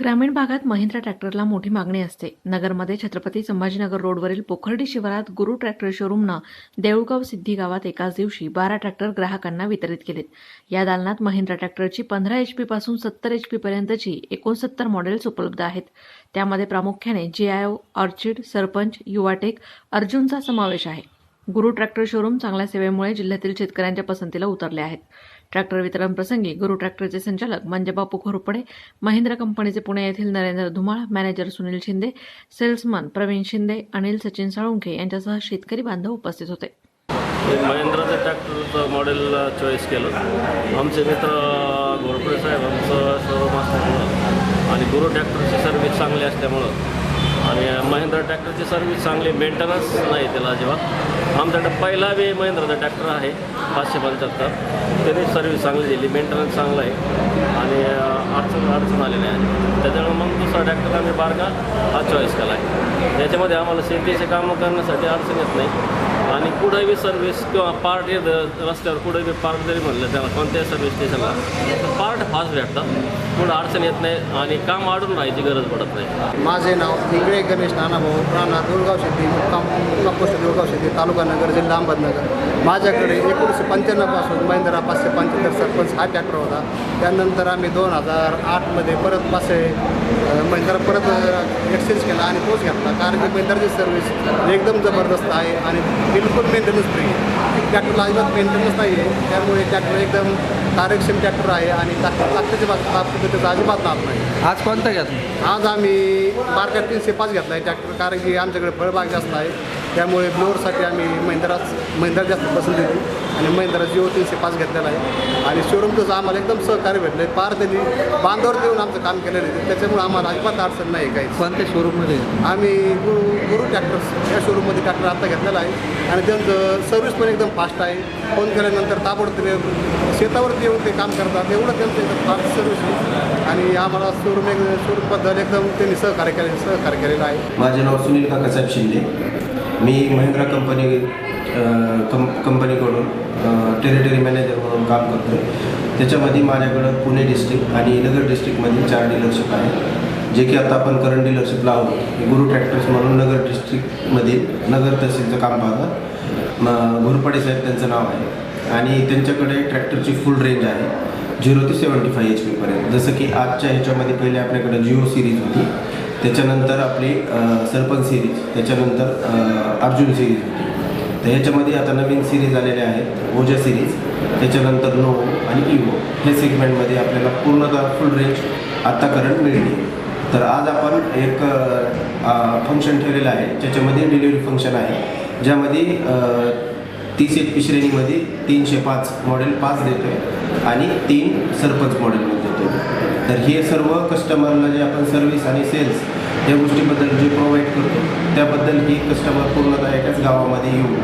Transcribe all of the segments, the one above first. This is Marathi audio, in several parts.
ग्रामीण भागात महिंद्रा ट्रॅक्टरला मोठी मागणी असते. नगरमध्ये छत्रपती संभाजीनगर रोडवरील पोखर्डी शिवारात गुरु ट्रॅक्टर शोरूमनं देऊळगाव सिद्धी गावात एकाच दिवशी बारा ट्रॅक्टर ग्राहकांना वितरित केलेत. या दालनात महिंद्रा ट्रॅक्टरची पंधरा एच पीपासून सत्तर एच पीपर्यंतची एकोणसत्तर मॉडेल्स उपलब्ध आहेत. त्यामध्ये प्रामुख्याने G I O orchid Sarpanch Yuvatech अर्जुनचा समावेश आहे. गुरु ट्रॅक्टर शोरूम चांगल्या सेवेमुळे जिल्ह्यातील शेतकऱ्यांच्या पसंतीला उतरले आहेत. ट्रॅक्टर वितरण प्रसंगी गुरु ट्रॅक्टरचे संचालक मंजबापू घोरपडे महिंद्रा कंपनीचे पुणे येथील नरेंद्र धुमाळ मॅनेजर सुनील शिंदे सेल्समन प्रवीण शिंदे अनिल सचिन साळुंखे यांच्यासह शेतकरी बांधव उपस्थित होते. महिंद्राचं ट्रॅक्टरचं मॉडेल चॉईस केलं. आमचे मित्र घोरपडे साहेब आमचं शोरूम असल्यामुळं आणि गुरु ट्रॅक्टरची सर्व्हिस चांगली असल्यामुळं महिंद्रा ट्रॅक्टरची सर्व्हिस चांगली मेंटेनन्स नाही त्याला अजिबात. आमच्याकडे पहिला बी महिंद्राचा ट्रॅक्टर आहे पाचशे पंच्याहत्तर. त्याने सर्व्हिस चांगली दिली मेंटेनन्स चांगलं आहे. आणि अडचण अडचण आलेली आहे. त्याच्यामुळे मग दुसरा ट्रॅक्टर आम्ही बारका हा चॉईस केला आहे. त्याच्यामध्ये आम्हाला शेतीचे कामं करण्यासाठी अडचण येत नाही. आणि कुठे बी सर्व्हिस किंवा पार्ट रस्त्यावर कुठे बी पार्ट जरी म्हणलं त्याला कोणत्याही सर्व्हिस स्टेशनला तर पार्ट फास्ट भेटतात. कुठं अडचण येत नाही आणि काम अडून राहायची गरज पडत नाही. माझे नाव इंगळे गणेश नानाभाऊ राणा दुर्गाव शेती मुक्काम मुक्काम दुर्गाव शेती तालुका नगर जिल्हा अहमदनगर. माझ्याकडे एकोणीसशे पंच्याण्णवपासून महिंद्रा पाचशे पंच्याहत्तर सरपंच हा ट्रॅक्टर होता. त्यानंतर आम्ही दोन हजार आठमध्ये परत पाचशे महिंद्रा म्हणजे परत एक्सचेंज केला आणि तोच घेतला. कारण की महिंद्राची सर्व्हिस एकदम जबरदस्त आहे आणि बिलकुल मेंटेनन्स फ्री आहे. ट्रॅक्टरला अजिबात मेंटेनन्स नाही आहे त्यामुळे ट्रॅक्टर एकदम कार्यक्षम ट्रॅक्टर आहे आणि ताकदीच्या बाबतीत त्याचा अजिबात लाभ नाही आज कोणता घेतला? आज आम्ही मार्केट तीनशे पाच घेतला आहे. ट्रॅक्टर कारण की आमच्याकडे फळबाग जास्त आहे. त्यामुळे ब्लोअरसाठी आम्ही महिंद्राच महिंद्रा जास्त पसंत देतो. आणि महिंद्रा जिओ तीनशे पाच घेतलेला आहे. आणि शोरूमचं आम्हाला एकदम सहकार्य भेटलं आहे पार त्यांनी बांधावर देऊन आमचं काम केलेलं आहे. त्याच्यामुळे आम्हाला अजिबात अडचण नाही काही कोणत्या शोरूममध्ये आम्ही गुरु गुरु ट्रॅक्टर्स या शोरूममध्ये ट्रॅक्टर आता घेतलेला आहे. आणि त्यांचं सर्व्हिस पण एकदम फास्ट आहे. फोन केल्यानंतर ताबडतोब शेतावरती येऊन ते काम करतात. एवढं त्यांचं एकदम फास्ट सर्व्हिस आणि आम्हाला शोरूम एक शोरूमबद्दल एकदम त्यांनी सहकार्य केले सहकार्य केलेलं आहे माझे नाव सुनील काकासाहेब शिंदे. मी महिंद्रा कंपनी कं कंपनीकडून टेरिटरी मॅनेजर म्हणून काम करतो त्याच्यामध्ये माझ्याकडं पुणे डिस्ट्रिक्ट आणि नगर डिस्ट्रिक्टमध्ये चार डीलरशिप आहे जे की आता आपण करंट डीलरशिपला आहोत. गुरु ट्रॅक्टर्स म्हणून नगर डिस्ट्रिक्टमध्ये नगर तहसीलचं काम पाहतात. म घोरपडे साहेब त्यांचं नाव आहे. आणि त्यांच्याकडे ट्रॅक्टरची फुल रेंज आहे. झिरो ते सेवन्टी फाय एच पीपर्यंत. जसं की आजच्या ह्याच्यामध्ये पहिले आपल्याकडे जिओ सिरीज होती. त्याच्यानंतर आपली सरपंच सिरीज त्याच्यानंतर अर्जुन सिरीज होती. तर ह्याच्यामध्ये आता नवीन सिरीज आलेल्या आहेत ओजा सिरीज त्याच्यानंतर नो आणि इवो. हे सेगमेंटमध्ये आपल्याला पूर्णतः फुल रेंज आत्ता करंट मिळते तर आज आपण एक फंक्शन ठेवलेलं आहे. ज्याच्यामध्ये डिलिव्हरी फंक्शन आहे. ज्यामध्ये तीस एक पी श्रेणीमध्ये तीनशे पाच मॉडेल पाच देतो आहे आणि तीन सरपंच मॉडेलमध्ये देतो तर हे सर्व कस्टमरला जे आपण सर्व्हिस आणि सेल्स या गोष्टीबद्दल जे प्रोव्हाइड करतो त्याबद्दल ही कस्टमर पूर्णतः एकाच गावामध्ये येऊन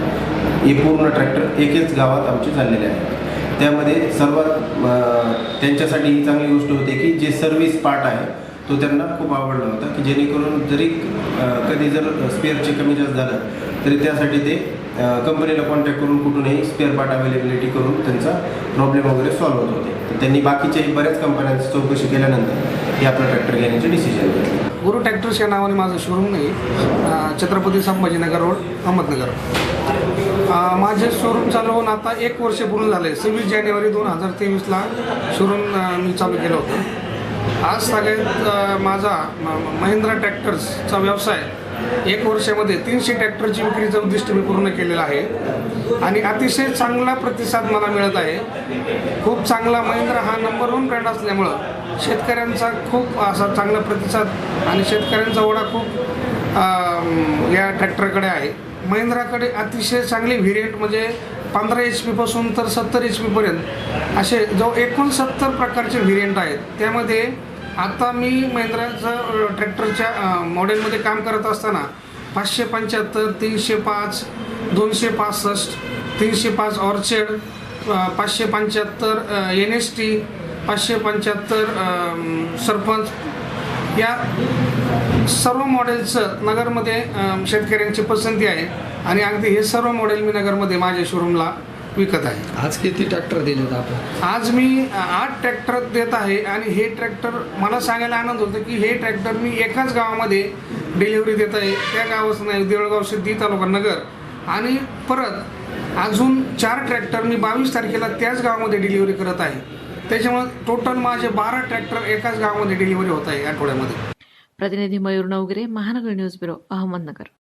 हे पूर्ण ट्रॅक्टर एकेच गावात आमचे चाललेले आहे त्यामध्ये सर्वात त्यांच्यासाठी ही चांगली गोष्ट होते की जे सर्व्हिस पार्ट आहे तो त्यांना खूप आवडला होता की जेणेकरून जरी कधी जर स्पेअरचे कमी जास्त झालं तरी त्यासाठी ते कंपनीला कॉन्टॅक्ट करून कुठूनही स्पेअर पार्ट अवेलेबिलिटी करून त्यांचा प्रॉब्लेम वगैरे सॉल्व्ह होत होते. तर त्यांनी बाकीच्याही बऱ्याच कंपन्यांची चौकशी केल्यानंतर हे आपलं ट्रॅक्टर घेण्याचे डिसिजन घेतलं. गुरु ट्रॅक्टर्स या नावाने माझं शोरूम नाही छत्रपती संभाजीनगर रोड अहमदनगर. माझे शोरूम चालू होऊन आता एक वर्ष पूर्ण झाले. सव्वीस जानेवारी दोन हजार तेवीसला शोरूम मी चालू केलं होतं. आज सगळ्यात माझा म- महिंद्रा ट्रॅक्टर्सचा व्यवसाय एक वर्षामध्ये तीनशे ट्रॅक्टरची विक्रीचं उद्दिष्ट मी पूर्ण केलेलं आहे. आणि अतिशय चांगला प्रतिसाद मला मिळत आहे. खूप चांगला महिंद्रा हा नंबर वन ब्रँड असल्यामुळं शेतकऱ्यांचा खूप असा चांगला प्रतिसाद आणि शेतकऱ्यांचा ओढा खूप या ट्रॅक्टरकडे आहे. महिंद्राकडे अतिशय चांगली व्हेरियंट म्हणजे पंधरा एच पीपासून तर सत्तर एच पीपर्यंत असे जो एकोणसत्तर प्रकारचे व्हेरियंट आहेत. त्यामध्ये आता मी महिंद्राचं ट्रॅक्टरच्या मॉडेलमध्ये काम करत असताना पाचशे पंच्याहत्तर तीनशे पाच दोनशे पासष्ट तीनशे पाच ऑर्चेड पाचशे पंच्याहत्तर एन एस टी पाचशे पंच्याहत्तर सरपंच या सर्व मॉडेलचं नगरमध्ये शेतकऱ्यांची पसंती आहे. आणि अगदी हे सर्व मॉडेल मी नगरमध्ये माझ्या शोरूमला विकत आहे. आज किती ट्रॅक्टर दिलेत आपण? आज मी आठ ट्रॅक्टर देत आहे आणि हे ट्रॅक्टर मला सांगायला आनंद होतो की हे ट्रॅक्टर मी एकाच गावामध्ये डिलिव्हरी देत आहे. त्या गावाचं नाही देवळगाव सिद्धी तालुका नगर. आणि परत अजून चार ट्रॅक्टर मी बावीस तारखेला त्याच गावामध्ये डिलिव्हरी करत आहे. त्याच्यामुळे टोटल माझे बारा ट्रॅक्टर एकाच गावामध्ये डिलिव्हरी होत आहे आठवड्यामध्ये. प्रतिनिधी मयूर नवगिरे महानगर न्यूज ब्युरो अहमदनगर.